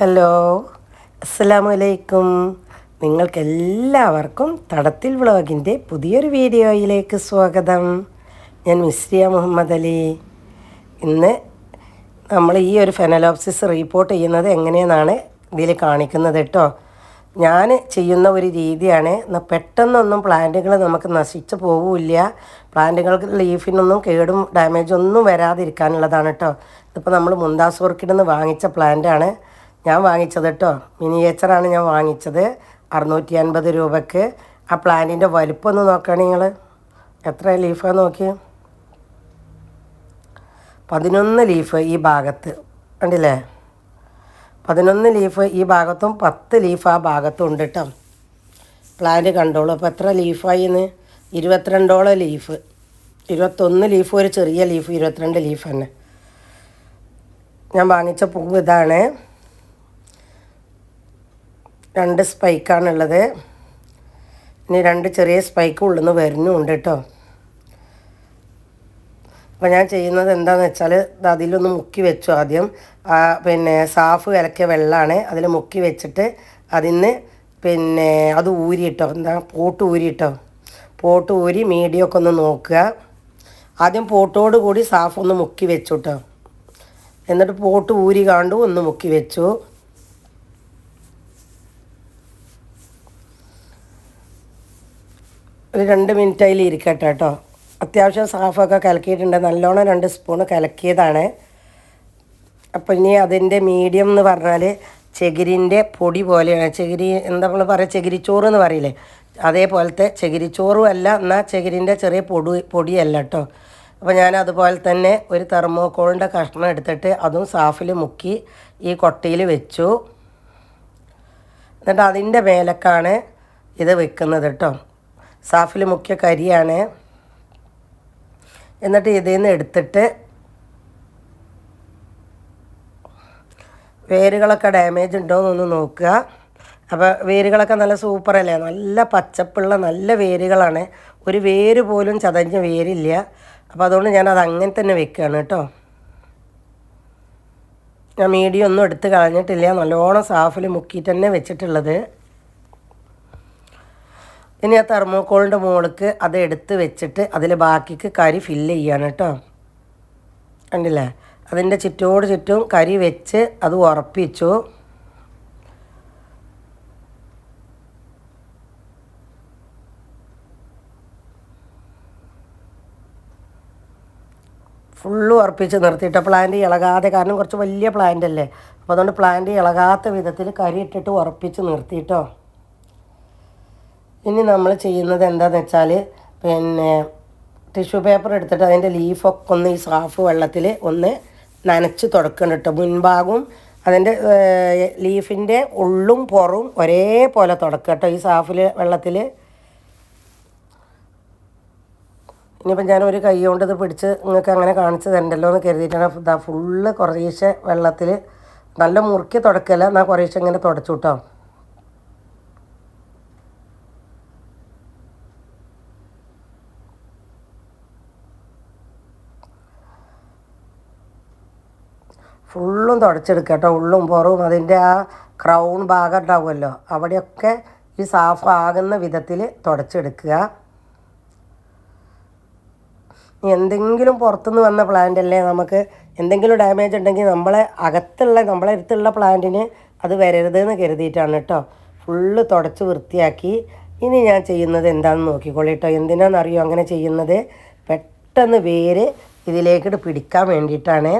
Hello. അസ്സലാമു അലൈക്കും നിങ്ങൾക്കെല്ലാവർക്കും തടത്തിൽ വ്ളോഗിന്റെ പുതിയൊരു വീഡിയോയിലേക്ക് സ്വാഗതം. ഞാൻ മിസ്രിയ മുഹമ്മദ് അലി. ഇന്ന് നമ്മൾ ഈ ഒരു ഫെനലോപ്സിസ് റിപ്പോർട്ട് ചെയ്യുന്നത് എങ്ങനെയെന്നാണ് ഇതിൽ കാണിക്കുന്നത് കേട്ടോ ഞാൻ ചെയ്യുന്ന ഒരു രീതിയാണ് പെട്ടെന്നൊന്നും പ്ലാന്റുകൾ നമുക്ക് നശിച്ചു പോവില്ല. പ്ലാന്റുകൾക്ക് ലീഫിനൊന്നും കേടും ഡാമേജ് ഒന്നും വരാതിരിക്കാനുള്ളതാണ് കേട്ടോ ഇതിപ്പോൾ നമ്മൾ മുന്താസ് ഓർക്കിഡിൽ നിന്ന് വാങ്ങിച്ച പ്ലാന്റാണ്. ഞാൻ വാങ്ങിച്ചത് കേട്ടോ. മിനിയേച്ചറാണ് ഞാൻ വാങ്ങിച്ചത്. അറുന്നൂറ്റി അൻപത് രൂപയ്ക്ക് ആ പ്ലാന്റിന്റെ വലുപ്പം ഒന്ന് നോക്കുകയാണെങ്കിൽ നിങ്ങൾ എത്ര ലീഫാണ് നോക്കി പതിനൊന്ന് ലീഫ് ഈ ഭാഗത്ത്. കണ്ടില്ലേ? പതിനൊന്ന് ലീഫ് ഈ ഭാഗത്തും പത്ത് ലീഫ് ആ ഭാഗത്തും ഉണ്ട് കേട്ടോ. പ്ലാന്റ് കണ്ടോളൂ. അപ്പോൾ എത്ര ലീഫായി എന്ന് ഇരുപത്തിരണ്ടോളം ലീഫ്. ഇരുപത്തൊന്ന് ലീഫ് ഒരു ചെറിയ ലീഫ് ഇരുപത്തിരണ്ട് ലീഫ് തന്നെ. ഞാൻ വാങ്ങിച്ച പൂവ് ഇതാണ്. രണ്ട് സ്പൈക്കാണുള്ളത്. ഇനി രണ്ട് ചെറിയ സ്പൈക്ക് ഉള്ളിൽ നിന്ന് വരുന്നുണ്ട് കേട്ടോ അപ്പോൾ ഞാൻ ചെയ്യുന്നത് എന്താണെന്ന് വെച്ചാൽ അതിലൊന്ന് മുക്കി വെച്ചു ആദ്യം. പിന്നെ സാഫ് കലക്കിയ വെള്ളമാണ് അതിൽ മുക്കി വെച്ചിട്ട് അതിന്ന് പിന്നെ അത് ഊരിയിട്ടോ എന്താ പോട്ട് ഊരിയിട്ടോ പോട്ട് ഊരി മീഡിയം ഒക്കെ ഒന്ന് നോക്കുക. ആദ്യം പോട്ടോട് കൂടി സാഫ് ഒന്ന് മുക്കി വെച്ചു കേട്ടോ എന്നിട്ട് പോട്ട് ഊരി കാണ്ടു ഒന്ന് മുക്കി വെച്ചു. ഒരു രണ്ട് മിനിറ്റ് അതിൽ ഇരിക്കട്ടെ കേട്ടോ. അത്യാവശ്യം സാഫൊക്കെ കലക്കിയിട്ടുണ്ട്. നല്ലോണം രണ്ട് സ്പൂൺ കലക്കിയതാണ്. അപ്പോൾ ഇനി അതിന്റെ മീഡിയം എന്ന് പറഞ്ഞാൽ ചകിരിന്റെ പൊടി പോലെയാണ്. ചകിരി എന്താ നമ്മൾ പറയുക ചകിരിച്ചോറ് എന്ന് പറയില്ലേ? അതേപോലത്തെ ചകിരിച്ചോറും അല്ല എന്നാൽ ചകിരിന്റെ ചെറിയ പൊടി പൊടിയല്ല കേട്ടോ. അപ്പോൾ ഞാൻ അതുപോലെ തന്നെ ഒരു തെർമോക്കോളിന്റെ കഷ്ണം എടുത്തിട്ട് അതും സാഫിൽ മുക്കി ഈ കൊട്ടയിൽ വെച്ചു. എന്നിട്ട് അതിന്റെ മേലക്കാണ് ഇത് വെക്കുന്നത് കേട്ടോ. സാഫിൽ മുഖ്യ കരിയാണ്. എന്നിട്ട് ഇതിൽ നിന്ന് എടുത്തിട്ട് വേരുകളൊക്കെ ഡാമേജ് ഉണ്ടോ എന്നൊന്ന് നോക്കുക. അപ്പോൾ വേരുകളൊക്കെ നല്ല സൂപ്പറല്ലേ നല്ല പച്ചപ്പുള്ള നല്ല വേരുകളാണ്. ഒരു വേര് പോലും ചതഞ്ഞ വേരില്ല. അപ്പോൾ അതുകൊണ്ട് ഞാൻ അത് അങ്ങനെ തന്നെ വെക്കുകയാണ് കേട്ടോ. ഞാൻ മീഡിയം ഒന്നും എടുത്ത് കളഞ്ഞിട്ടില്ല. നല്ലോണം സാഫിൽ മുക്കിയിട്ട് തന്നെ വെച്ചിട്ടുള്ളത്. ഇനി ആ തെർമോക്കോളിന്റെ മുകളിലേക്ക് അത് എടുത്ത് വെച്ചിട്ട് അതിൽ ബാക്കിക്ക് കരി ഫില്ല് ചെയ്യാണ് കേട്ടോ. കണ്ടില്ലേ? അതിന്റെ ചുറ്റോട് ചുറ്റും കരി വെച്ച് അത് ഉറപ്പിച്ചു. ഫുള്ള് ഉറപ്പിച്ച് നിർത്തിയിട്ട് പ്ലാന്റ് ഇളകാതെ കാരണം കുറച്ച് വലിയ പ്ലാന്റ് അല്ലേ? അപ്പോൾ അതുകൊണ്ട് പ്ലാന്റ് ഇളകാത്ത വിധത്തിൽ കരി ഇട്ടിട്ട് ഉറപ്പിച്ച് നിർത്തിയിട്ടോ ഇനി നമ്മൾ ചെയ്യുന്നത് എന്താണെന്ന് വെച്ചാൽ പിന്നെ ടിഷ്യൂ പേപ്പർ എടുത്തിട്ട് അതിന്റെ ലീഫൊക്കെ ഒന്ന് ഈ സാഫ് വെള്ളത്തിൽ ഒന്ന് നനച്ച് തുടക്കണം കേട്ടോ. മുൻഭാഗവും അതിന്റെ ലീഫിന്റെ ഉള്ളും പുറവും ഒരേപോലെ തുടക്കുക കേട്ടോ ഈ സാഫിൽ വെള്ളത്തിൽ ഇനിയിപ്പം ഞാൻ ഒരു കൈ കൊണ്ട് ഇത് പിടിച്ച് നിങ്ങൾക്ക് അങ്ങനെ കാണിച്ചു തരണ്ടല്ലോ എന്ന് കരുതിയിട്ടാണ് ഇതാ ഫുള്ള് കുറേശ്ശെ വെള്ളത്തിൽ നല്ല മുറുക്കി തുടക്കല്ല എന്നാൽ കുറേശ്ശെ ഇങ്ങനെ തുടച്ചു കേട്ടോ. ഫുള്ളും തുടച്ചെടുക്കുക കേട്ടോ. ഉള്ളും പുറവും അതിന്റെ ആ ക്രൗൺ ഭാഗം ഉണ്ടാവുമല്ലോ. അവിടെയൊക്കെ ഈ സാഫ് ആകുന്ന വിധത്തിൽ തുടച്ചെടുക്കുക. എന്തെങ്കിലും പുറത്തുനിന്ന് വന്ന പ്ലാന്റ് അല്ലേ നമുക്ക് എന്തെങ്കിലും ഡാമേജ് ഉണ്ടെങ്കിൽ നമ്മളെ അകത്തുള്ള നമ്മളെ അടുത്തുള്ള പ്ലാന്റിന് അത് വരരുത് എന്ന് കരുതിയിട്ടാണ് കേട്ടോ. ഫുള്ള് തുടച്ച് വൃത്തിയാക്കി. ഇനി ഞാൻ ചെയ്യുന്നത് എന്താണെന്ന് നോക്കിക്കോളൂ കേട്ടോ. എന്തിനാണെന്നറിയോ അങ്ങനെ ചെയ്യുന്നത്? പെട്ടെന്ന് വേര് ഇതിലേക്കിട്ട് പിടിക്കാൻ വേണ്ടിയിട്ടാണ്.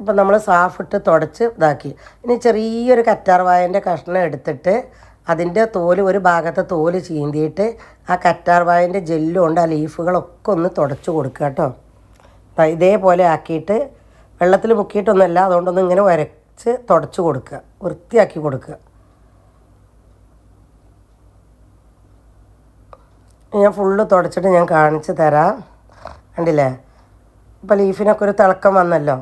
ഇപ്പം നമ്മൾ സാഫിട്ട് തുടച്ച് ഇതാക്കി. ഇനി ചെറിയൊരു കറ്റാർവായന്റെ കഷ്ണം എടുത്തിട്ട് അതിന്റെ തോൽ ഒരു ഭാഗത്തെ തോൽ ചീന്തിയിട്ട് ആ കറ്റാർവായന്റെ ജെല്ലും കൊണ്ട് ആ ലീഫുകളൊക്കെ ഒന്ന് തുടച്ച് കൊടുക്കുക കേട്ടോ. ഇതേപോലെ ആക്കിയിട്ട് വെള്ളത്തിൽ മുക്കിയിട്ടൊന്നുമല്ല അതുകൊണ്ടൊന്ന് ഇങ്ങനെ ഉരച്ച് തുടച്ച് കൊടുക്കുക വൃത്തിയാക്കി കൊടുക്കുക. ഞാൻ ഫുള്ള് തുടച്ചിട്ട് ഞാൻ കാണിച്ച് തരാം. കണ്ടില്ലേ? ഇപ്പോൾ ലീഫിനൊക്കെ ഒരു തിളക്കം വന്നല്ലോ.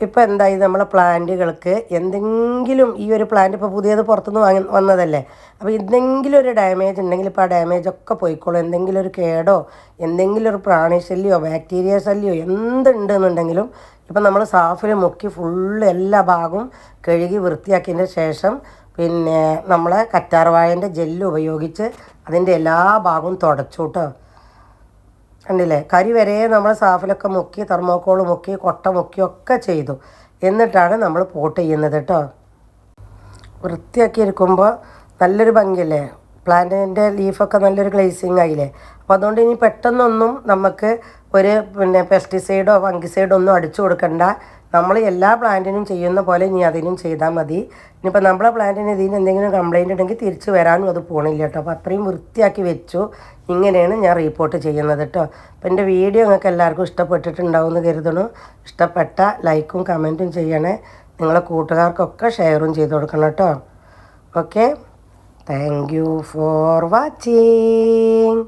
ഇപ്പോൾ എന്തായി? നമ്മളെ പ്ലാന്റുകൾക്ക് എന്തെങ്കിലും ഈ ഒരു പ്ലാന്റ് ഇപ്പോൾ പുതിയത് പുറത്തുനിന്ന് വാങ്ങി വന്നതല്ലേ? അപ്പോൾ എന്തെങ്കിലും ഒരു ഡാമേജ് ഉണ്ടെങ്കിൽ ഇപ്പോൾ ആ ഡാമേജ് ഒക്കെ പോയിക്കോളും. എന്തെങ്കിലും ഒരു കേടോ എന്തെങ്കിലും ഒരു പ്രാണിശല്യോ ബാക്ടീരിയ ശല്യോ എന്തുണ്ടെന്നുണ്ടെങ്കിലും ഇപ്പം നമ്മൾ സാഫിൽ മുക്കി ഫുള്ള് എല്ലാ ഭാഗവും കഴുകി വൃത്തിയാക്കിയതിന്റെ ശേഷം പിന്നെ നമ്മളെ കറ്റാർവാഴന്റെ ജെല്ല് ഉപയോഗിച്ച് അതിന്റെ എല്ലാ ഭാഗവും തുടച്ചു കേട്ടോ കണ്ടില്ലേ? കരി വരെ നമ്മൾ സാഫിലൊക്കെ മുക്കി തെർമോക്കോൾ മുക്കി കൊട്ട മുക്കി ഒക്കെ ചെയ്തു. എന്നിട്ടാണ് നമ്മൾ പോട്ട് ചെയ്യുന്നത് കേട്ടോ വൃത്തിയാക്കി ഇരിക്കുമ്പോൾ നല്ലൊരു ഭംഗിയല്ലേ? പ്ലാന്റിന്റെ ലീഫൊക്കെ നല്ലൊരു ഗ്ലേസിങ് ആയില്ലേ? അപ്പോൾ അതുകൊണ്ട് ഇനി പെട്ടെന്നൊന്നും നമുക്ക് ഒരു പിന്നെ പെസ്റ്റിസൈഡോ ഫംഗിസൈഡോ ഒന്നും അടിച്ചു കൊടുക്കണ്ട. നമ്മൾ എല്ലാ പ്ലാന്റിനും ചെയ്യുന്ന പോലെ ഇനി അതിനും ചെയ്താൽ മതി. ഇനിയിപ്പോൾ നമ്മളെ പ്ലാന്റിന് ഇതിന് എന്തെങ്കിലും കംപ്ലൈന്റ് ഉണ്ടെങ്കിൽ തിരിച്ചു വരാനും അത് പോണില്ല കേട്ടോ. അപ്പോൾ അത്രയും വൃത്തിയാക്കി വെച്ചു. ഇങ്ങനെയാണ് ഞാൻ റിപ്പോർട്ട് ചെയ്യുന്നത് കേട്ടോ. അപ്പോൾ എന്റെ വീഡിയോ നിങ്ങൾക്ക് എല്ലാവർക്കും ഇഷ്ടപ്പെട്ടിട്ടുണ്ടാവും എന്ന് കരുതണു ഇഷ്ടപ്പെട്ട ലൈക്കും കമന്റും ചെയ്യണേ. നിങ്ങളെ കൂട്ടുകാർക്കൊക്കെ ഷെയറും ചെയ്ത് കൊടുക്കണം കേട്ടോ. Okay thank you for watching